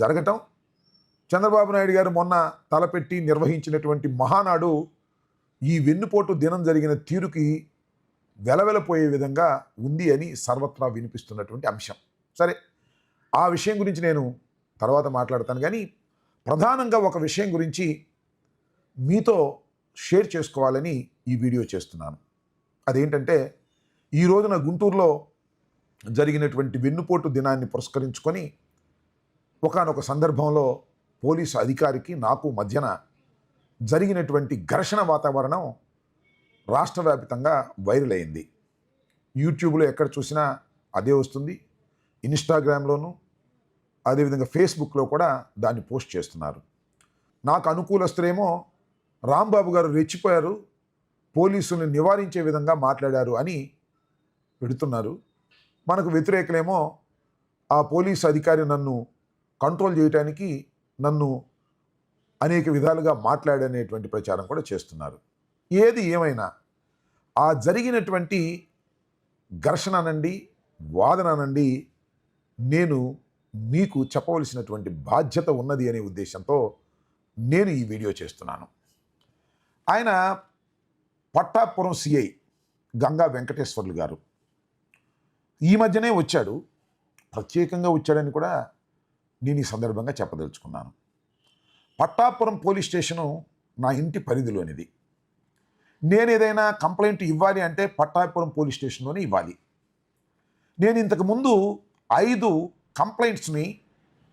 జరగటం. చంద్రబాబు నాయుడు గారు మొన్న తలపెట్టి నిర్వహించినటువంటి మహానాడు ఈ వెన్నుపోటు దినం జరిగిన తీరుకి వెలవెలపోయే విధంగా ఉంది అని సర్వత్రా వినిపిస్తున్నటువంటి అంశం. సరే ఆ విషయం గురించి నేను తర్వాత మాట్లాడతాను. కానీ ప్రధానంగా ఒక విషయం గురించి మీతో షేర్ చేసుకోవాలని ఈ వీడియో చేస్తున్నాను. అదేంటంటే ఈ రోజున గుంటూరులో జరిగినటువంటి వెన్నుపోటు దినాన్ని పురస్కరించుకొని ఒకానొక సందర్భంలో పోలీసు అధికారికి నాకు మధ్యన జరిగినటువంటి ఘర్షణ వాతావరణం రాష్ట్ర వ్యాప్తంగా వైరల్ అయింది. యూట్యూబ్లో ఎక్కడ చూసినా అదే వస్తుంది. ఇన్స్టాగ్రామ్లోను అదేవిధంగా ఫేస్బుక్లో కూడా దాన్ని పోస్ట్ చేస్తున్నారు. నాకు అనుకూలస్తులేమో రాంబాబు గారు రెచ్చిపోయారు పోలీసుల్ని నివారించే విధంగా మాట్లాడారు అని పెడుతున్నారు. మనకు వ్యతిరేకులేమో ఆ పోలీసు అధికారి నన్ను కంట్రోల్ చేయడానికి నన్ను అనేక విధాలుగా మాట్లాడనేటువంటి ప్రచారం కూడా చేస్తున్నారు. ఏది ఏమైనా ఆ జరిగినటువంటి ఘర్షణ అనండి వాదన అనండి నేను మీకు చెప్పవలసినటువంటి బాధ్యత ఉన్నది అనే ఉద్దేశంతో నేను ఈ వీడియో చేస్తున్నాను. ఆయన పట్టాపురం సిఐ గంగా వెంకటేశ్వర్లు గారు. ఈ మధ్యనే వచ్చాడు. ప్రత్యేకంగా వచ్చాడని కూడా నేను ఈ సందర్భంగా చెప్పదలుచుకున్నాను. పట్టాపురం పోలీస్ స్టేషను నా ఇంటి పరిధిలోనిది. నేను ఏదైనా కంప్లైంట్ ఇవ్వాలి అంటే పట్టాపురం పోలీస్ స్టేషన్లోనే ఇవ్వాలి. నేను ఇంతకుముందు ఐదు కంప్లైంట్స్ని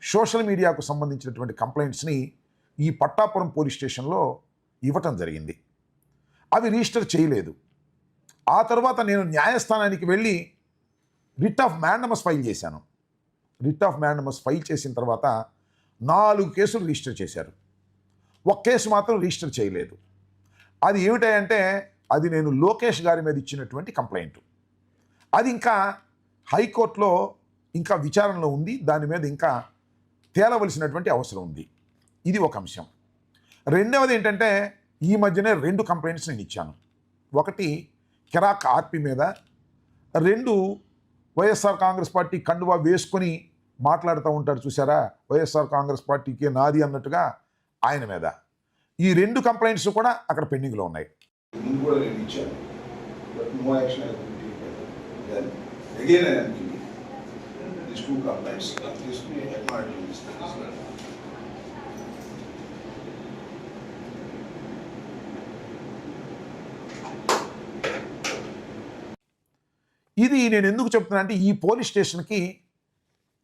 సోషల్ మీడియాకు సంబంధించినటువంటి కంప్లైంట్స్ని ఈ పట్టాపురం పోలీస్ స్టేషన్లో ఇవ్వటం జరిగింది. అవి రిజిస్టర్ చేయలేదు. ఆ తర్వాత నేను న్యాయస్థానానికి వెళ్ళి రిట్ ఆఫ్ మ్యాండమస్ ఫైల్ చేశాను. రిట్ ఆఫ్ మ్యాండమస్ ఫైల్ చేసిన తర్వాత నాలుగు కేసులు రిజిస్టర్ చేశారు. ఒక కేసు మాత్రం రిజిస్టర్ చేయలేదు. అది ఏమిటంటే అది నేను లోకేష్ గారి మీద ఇచ్చినటువంటి కంప్లైంట్. అది ఇంకా హైకోర్టులో ఇంకా విచారణలో ఉంది. దాని మీద ఇంకా తేలవలసినటువంటి అవసరం ఉంది. ఇది ఒక అంశం. రెండవది ఏంటంటే ఈ మధ్యనే రెండు కంప్లైంట్స్ నేను ఇచ్చాను. ఒకటి కిరాక్ ఆర్పి మీద రెండు వైఎస్ఆర్ కాంగ్రెస్ పార్టీ కండువా వేసుకొని మాట్లాడుతూ ఉంటారు చూసారా వైఎస్ఆర్ కాంగ్రెస్ పార్టీకి నాది అన్నట్టుగా ఆయన మీద. ఈ రెండు కంప్లైంట్స్ కూడా అక్కడ పెండింగ్లో ఉన్నాయి. ఇది నేను ఎందుకు చెప్తున్నా అంటే ఈ పోలీస్ స్టేషన్కి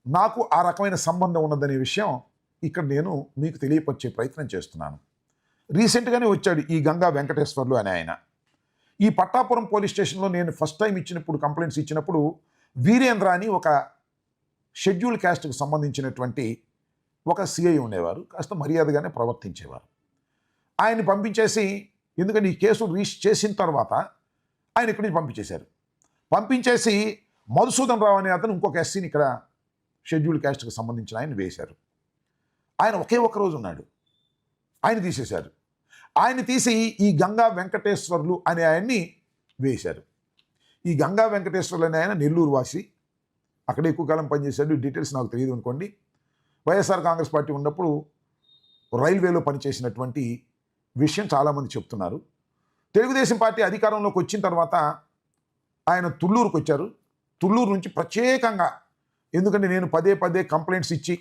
నాకు ఆ రకమైన సంబంధం ఉన్నదనే విషయం ఇక్కడ నేను మీకు తెలియపరిచే ప్రయత్నం చేస్తున్నాను. రీసెంట్గానే వచ్చాడు ఈ గంగా వెంకటేశ్వర్లు అని ఆయన. ఈ పట్టాపురం పోలీస్ స్టేషన్లో నేను ఫస్ట్ టైం ఇచ్చినప్పుడు కంప్లైంట్స్ ఇచ్చినప్పుడు వీరేంద్ర అని ఒక షెడ్యూల్ క్యాస్ట్కి సంబంధించినటువంటి ఒక సిఐ ఉండేవారు కాస్త మర్యాదగానే ప్రవర్తించేవారు. ఆయన్ని పంపించేసి ఎందుకంటే ఈ కేసు రీచ్ చేసిన తర్వాత ఆయన ఇక్కడి నుంచి పంపించేశారు. పంపించేసి మధుసూదన్ రావు అనే అతను ఇంకొక ఎస్సీని ఇక్కడ షెడ్యూల్ క్యాస్ట్కి సంబంధించిన ఆయన వేశారు. ఆయన ఒకే ఒక్క రోజు ఉన్నాడు. ఆయన తీసేశారు. ఆయన తీసి ఈ గంగా వెంకటేశ్వర్లు అనే ఆయన్ని వేశారు. ఈ గంగా వెంకటేశ్వర్లు అనే ఆయన నెల్లూరు వాసి. అక్కడ ఎక్కువ కాలం పనిచేశాడు. డీటెయిల్స్ నాకు తెలియదు అనుకోండి. వైఎస్ఆర్ కాంగ్రెస్ పార్టీ ఉన్నప్పుడు రైల్వేలో పనిచేసినటువంటి విషయం చాలామంది చెప్తున్నారు. తెలుగుదేశం పార్టీ అధికారంలోకి వచ్చిన తర్వాత ఆయన తుళ్ళూరుకు వచ్చారు తుళ్ళూరు నుంచి ప్రత్యేకంగా ఎందుకంటే నేను పదే పదే కంప్లైంట్స్ ఇచ్చి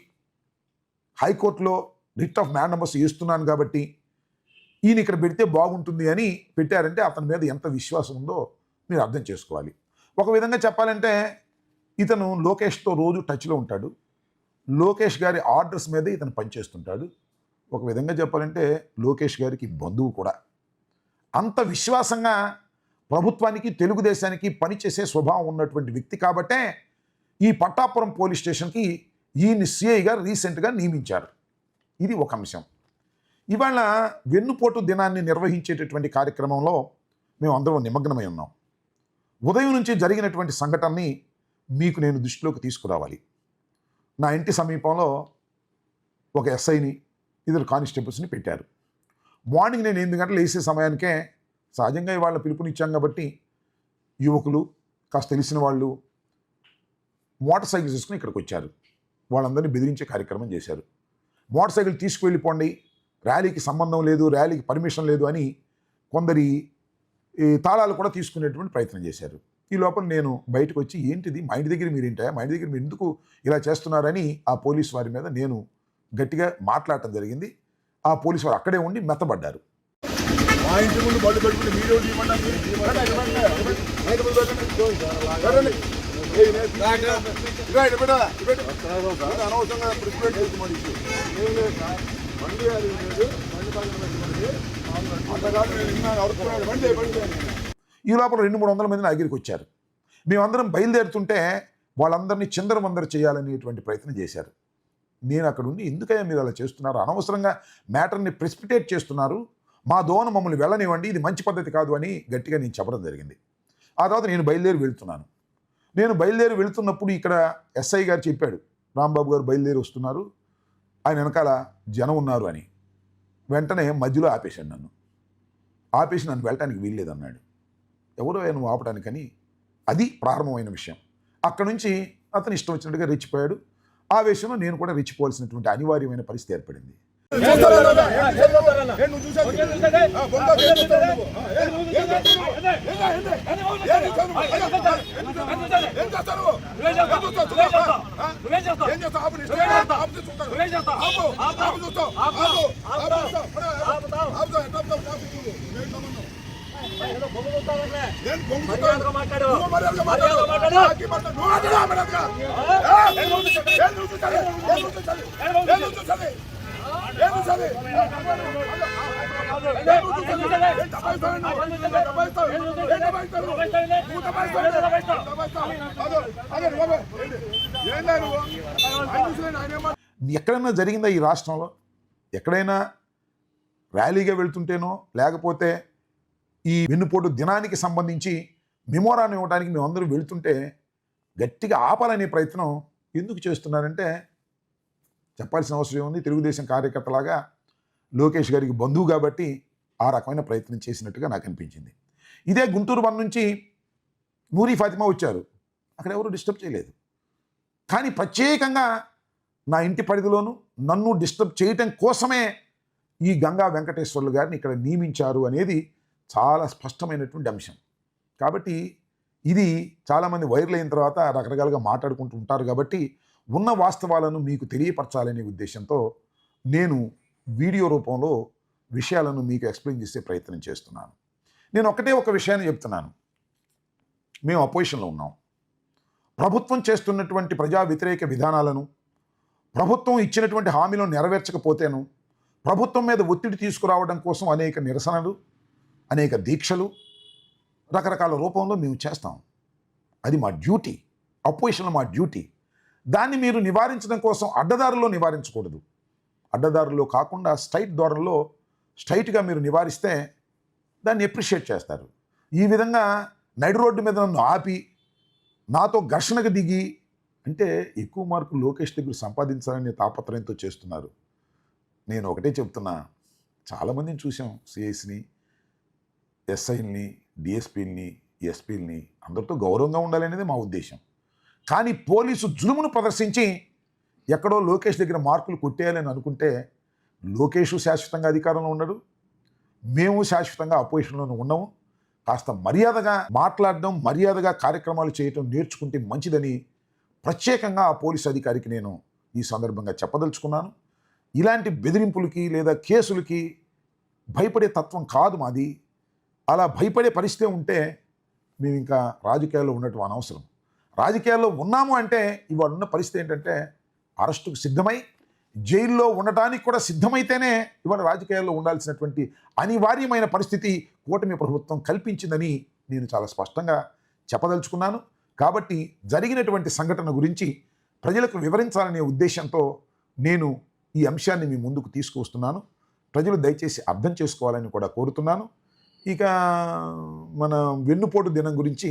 హైకోర్టులో రిట్ ఆఫ్ మ్యాండమస్ ఇస్తున్నాను కాబట్టి ఈయన ఇక్కడ పెడితే బాగుంటుంది అని పెట్టారంటే అతని మీద ఎంత విశ్వాసం ఉందో మీరు అర్థం చేసుకోవాలి. ఒక విధంగా చెప్పాలంటే ఇతను లోకేష్తో రోజు టచ్లో ఉంటాడు. లోకేష్ గారి ఆర్డర్స్ మీదే ఇతను పనిచేస్తుంటాడు. ఒక విధంగా చెప్పాలంటే లోకేష్ గారికి బంధువు కూడా. అంత విశ్వాసంగా ప్రభుత్వానికి తెలుగుదేశానికి పనిచేసే స్వభావం ఉన్నటువంటి వ్యక్తి కాబట్టే ఈ పట్టాపురం పోలీస్ స్టేషన్కి ఈయన్ని సిఐగా రీసెంట్గా నియమించారు. ఇది ఒక అంశం. ఇవాళ వెన్నుపోటు దినాన్ని నిర్వహించేటటువంటి కార్యక్రమంలో మేము అందరం నిమగ్నమై ఉన్నాం. ఉదయం నుంచి జరిగినటువంటి సంఘటనని మీకు నేను దృష్టిలోకి తీసుకురావాలి. నా ఇంటి సమీపంలో ఒక ఎస్ఐని ఇద్దరు కానిస్టేబుల్స్ని పెట్టారు. మార్నింగ్ నేను ఎనిమిది గంటలు వేసే సమయానికే సహజంగా ఇవాళ పిలుపునిచ్చాం కాబట్టి యువకులు కాస్త తెలిసిన వాళ్ళు మోటార్ సైకిల్స్ తీసుకుని ఇక్కడికి వచ్చారు. వాళ్ళందరినీ బెదిరించే కార్యక్రమం చేశారు. మోటార్ సైకిల్ తీసుకువెళ్ళిపోండి. ర్యాలీకి సంబంధం లేదు ర్యాలీకి పర్మిషన్ లేదు అని కొందరి ఈ తాళాలు కూడా తీసుకునేటువంటి ప్రయత్నం చేశారు. ఈ లోపల నేను బయటకు వచ్చి ఏంటిది? మా ఇంటి దగ్గర మీరు ఏంటా మా ఇంటి దగ్గర మీరు ఎందుకు ఇలా చేస్తున్నారని ఆ పోలీస్ వారి మీద నేను గట్టిగా మాట్లాడటం జరిగింది. ఆ పోలీసు వారు అక్కడే ఉండి మెత్తబడ్డారు. మా ఇంటి ముందు బళ్ళు పెట్టుకుని వీడియో అనవసరంగా ప్రెస్ చేసి బండి అది బండి బండి ఈ లోపల రెండు మూడు వందల మంది నా దగ్గరికి వచ్చారు. మేమందరం బయలుదేరుతుంటే వాళ్ళందరినీ చిందరవందర చేయాలనేటువంటి ప్రయత్నం చేశారు. నేను అక్కడ ఉండి ఎందుకయ్యా మీరు అలా చేస్తున్నారు? అనవసరంగా మ్యాటర్ని ప్రెసిపిటేట్ చేస్తున్నారు. మా దోన మమ్మల్ని వెళ్ళనివ్వండి ఇది మంచి పద్ధతి కాదు అని గట్టిగా నేను చెప్పడం జరిగింది. ఆ తర్వాత నేను బయలుదేరి వెళ్తున్నాను. నేను బయలుదేరి వెళ్తున్నప్పుడు ఇక్కడ ఎస్ఐ గారు చెప్పాడు రాంబాబు గారు బయలుదేరి వస్తున్నారు ఆయన వెనకాల జనం ఉన్నారు అని. వెంటనే మధ్యలో ఆపేశాడు నన్ను. ఆపేసి నన్ను వెళ్ళటానికి వీల్లేదన్నాడు. ఎవరో నువ్వు ఆపడానికని అది ప్రారంభమైన విషయం. అక్కడ నుంచి అతను ఇష్టం వచ్చినట్టుగా రెచ్చిపోయాడు. ఆ విషయంలో నేను కూడా రెచ్చిపోవాల్సినటువంటి అనివార్యమైన పరిస్థితి ఏర్పడింది. చేస్తారా లేదా? ఏం నువ్వు చూసావు? ఆ, బొంద ఏం చేస్తావు నువ్వు? ఆ, ఏం- ఏం చేస్తావు నువ్వు? ఏందా, ఏందా? ఏం చేస్తావు నువ్వు? అయ్యా, ఏం చేస్తావు? ఏం చేస్తావు నువ్వు? ఏం చూస్తావు? చూస్తావా? ఆ? ఏం చేస్తావు? ఆపు, నీ ఇష్టం ఏంటి? ఆపు, చూస్తావు. ఆపు, ఆపు చూస్తావు. ఆపు, ఆపు చూస్తావు. పడే, ఆపు. ఆపుతావు, మాట్లాడు. ఎక్కడైనా జరిగిందా ఈ రాష్ట్రంలో? ఎక్కడైనా ర్యాలీగా వెళ్తుంటేనో లేకపోతే ఈ వెన్నుపోటు దినానికి సంబంధించి మెమోరాన్ని ఇవ్వడానికి మేమందరూ వెళ్తుంటే గట్టిగా ఆపాలనే ప్రయత్నం ఎందుకు చేస్తున్నారంటే చెప్పాల్సిన అవసరం ఉంది తెలుగుదేశం కార్యకర్తలాగా లోకేష్ గారికి బంధువు కాబట్టి ఆ రకమైన ప్రయత్నం చేసినట్టుగా నాకు అనిపించింది. ఇదే గుంటూరు వన్ నుంచి నూరి ఫాతిమా వచ్చారు. అక్కడ ఎవరు డిస్టర్బ్ చేయలేదు. కానీ ప్రత్యేకంగా నా ఇంటి పరిధిలోను నన్ను డిస్టర్బ్ చేయటం కోసమే ఈ గంగా వెంకటేశ్వర్లు గారిని ఇక్కడ నియమించారు అనేది చాలా స్పష్టమైనటువంటి అంశం. కాబట్టి ఇది చాలామంది వైర్లు అయిన తర్వాత రకరకాలుగా మాట్లాడుకుంటూ ఉంటారు కాబట్టి ఉన్న వాస్తవాలను మీకు తెలియపరచాలనే ఉద్దేశంతో నేను వీడియో రూపంలో విషయాలను మీకు ఎక్స్ప్లెయిన్ చేసే ప్రయత్నం చేస్తున్నాను. నేను ఒకటే ఒక విషయాన్ని చెప్తున్నాను. మేము అపోజిషన్లో ఉన్నాం. ప్రభుత్వం చేస్తున్నటువంటి ప్రజా వ్యతిరేక విధానాలను ప్రభుత్వం ఇచ్చినటువంటి హామీలను నెరవేర్చకపోతేను ప్రభుత్వం మీద ఒత్తిడి తీసుకురావడం కోసం అనేక నిరసనలు అనేక దీక్షలు రకరకాల రూపంలో మేము చేస్తాం. అది మా డ్యూటీ అపోజిషన్లో మా డ్యూటీ. దాన్ని మీరు నివారించడం కోసం అడ్డదారుల్లో నివారించకూడదు. అడ్డదారుల్లో కాకుండా స్ట్రైట్ ద్వారంలో స్ట్రైట్గా మీరు నివారిస్తే దాన్ని ఎప్రిషియేట్ చేస్తారు. ఈ విధంగా నడి రోడ్డు మీద నన్ను ఆపి నాతో ఘర్షణకు దిగి అంటే ఎక్కువ మార్కు లోకేష్ దగ్గర సంపాదించాలనే తాపత్రయంతో చేస్తున్నారు. నేను ఒకటే చెప్తున్నా చాలామందిని చూసాం సిఐస్ని ఎస్ఐల్ని డిఎస్పీల్ని ఎస్పీల్ని అందరితో గౌరవంగా ఉండాలనేది మా ఉద్దేశం. కానీ పోలీసు జులుమును ప్రదర్శించి ఎక్కడో లోకేష్ దగ్గర మార్కులు కొట్టేయాలని అనుకుంటే లోకేష్ శాశ్వతంగా అధికారంలో ఉండడు. మేము శాశ్వతంగా అపోజిషన్లోనే ఉన్నాము. కాస్త మర్యాదగా మాట్లాడడం మర్యాదగా కార్యక్రమాలు చేయటం నేర్చుకుంటే మంచిదని ప్రత్యేకంగా ఆ పోలీస్ అధికారికి నేను ఈ సందర్భంగా చెప్పదలుచుకున్నాను. ఇలాంటి బెదిరింపులకి లేదా కేసులకి భయపడే తత్వం కాదు మాది. అలా భయపడే పరిస్థితి ఉంటే మేము ఇంకా రాజకీయాల్లో ఉండటం అనవసరం. రాజకీయాల్లో ఉన్నాము అంటే ఇవాళ ఉన్న పరిస్థితి ఏంటంటే అరెస్టుకు సిద్ధమై జైల్లో ఉండటానికి కూడా సిద్ధమైతేనే ఇవాళ రాజకీయాల్లో ఉండాల్సినటువంటి అనివార్యమైన పరిస్థితి కూటమి ప్రభుత్వం కల్పించిందని నేను చాలా స్పష్టంగా చెప్పదలుచుకున్నాను. కాబట్టి జరిగినటువంటి సంఘటన గురించి ప్రజలకు వివరించాలనే ఉద్దేశంతో నేను ఈ అంశాన్ని మీ ముందుకు తీసుకువస్తున్నాను. ప్రజలు దయచేసి అర్థం చేసుకోవాలని కూడా కోరుతున్నాను. ఇక మన వెన్నుపోటు దినం గురించి